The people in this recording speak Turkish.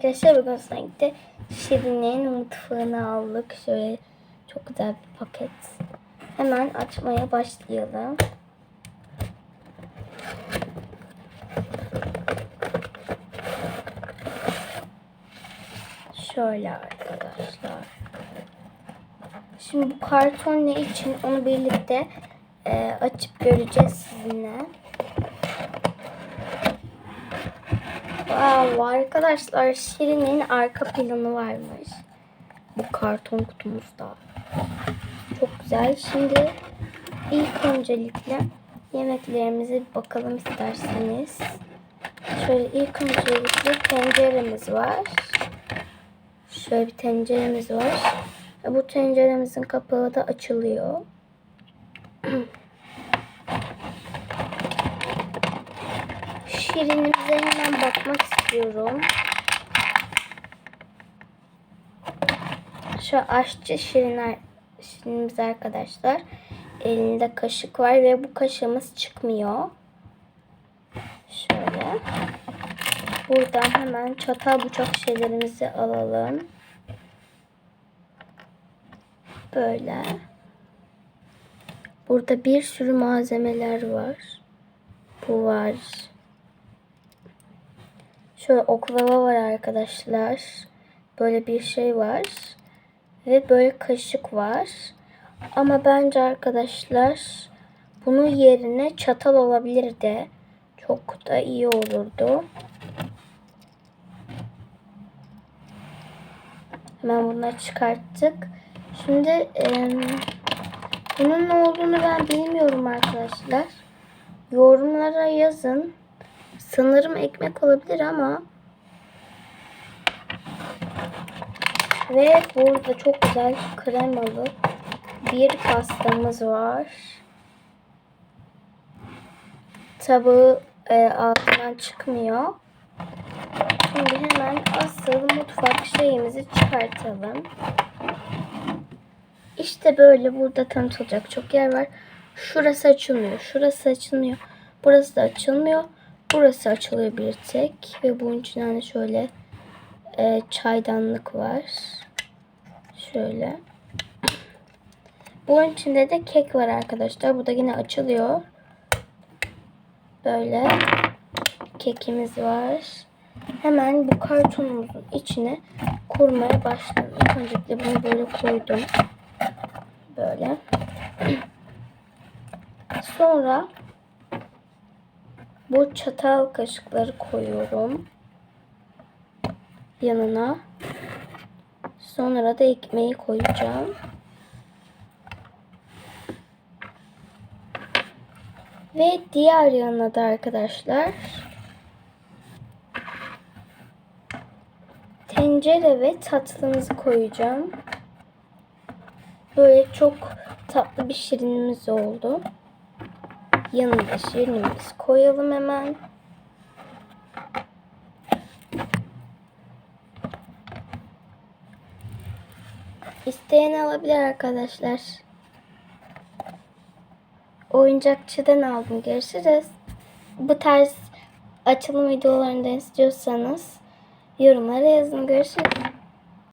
arkadaşlar bugün Snack'te Şirin'in mutfağını aldık. Şöyle çok güzel bir paket. Hemen açmaya başlayalım. Şöyle arkadaşlar. Şimdi bu karton ne için onu birlikte e, açıp göreceğiz sizinle. Wow, arkadaşlar Şirin'in arka planı varmış. Bu karton kutumuzda. Çok güzel. Şimdi ilk öncelikle yemeklerimize bir bakalım isterseniz. Şöyle ilk öncelikle tenceremiz var. Şöyle bir tenceremiz var. Bu tenceremizin kapağı da açılıyor. Şirinimize hemen bakmak istiyorum. Şu aşçı şirinler, şirinimiz arkadaşlar. Elinde kaşık var ve bu kaşığımız çıkmıyor. Şöyle. Buradan hemen çatal bıçak şeylerimizi alalım. Böyle. Burada bir sürü malzemeler var. Bu var. Şöyle oklava var arkadaşlar. Böyle bir şey var. Ve böyle kaşık var. Ama bence arkadaşlar bunun yerine çatal olabilirdi. Çok da iyi olurdu. Hemen bunları çıkarttık. Şimdi e, bunun ne olduğunu ben bilmiyorum arkadaşlar. Yorumlara yazın. Sanırım ekmek olabilir ama ve burada çok güzel kremalı bir pastamız var. Tabağı e, altından çıkmıyor. Şimdi hemen asıl mutfak şeyimizi çıkartalım. İşte böyle burada tanıtılacak çok yer var. Şurası açılmıyor, şurası açılmıyor. Burası da açılmıyor. Burası açılıyor bir tek. Ve bunun için hani şöyle e, çaydanlık var. Şöyle. Bunun içinde de kek var arkadaşlar. Bu da yine açılıyor. Böyle kekimiz var. Hemen bu kartonumuzun içine kurmaya başladım. Öncelikle bunu böyle koydum. Böyle. Sonra bu çatal kaşıkları koyuyorum. Yanına. Sonra da ekmeği koyacağım. Ve diğer yanına da arkadaşlar tencere ve tatlımızı koyacağım. Böyle çok tatlı bir şirinimiz oldu. Yanına şirinimizi koyalım hemen. İsteyen alabilir arkadaşlar. Oyuncakçıdan aldım. Görüşürüz. Bu tarz açılım videolarında istiyorsanız yorumlara yazın. Görüşürüz.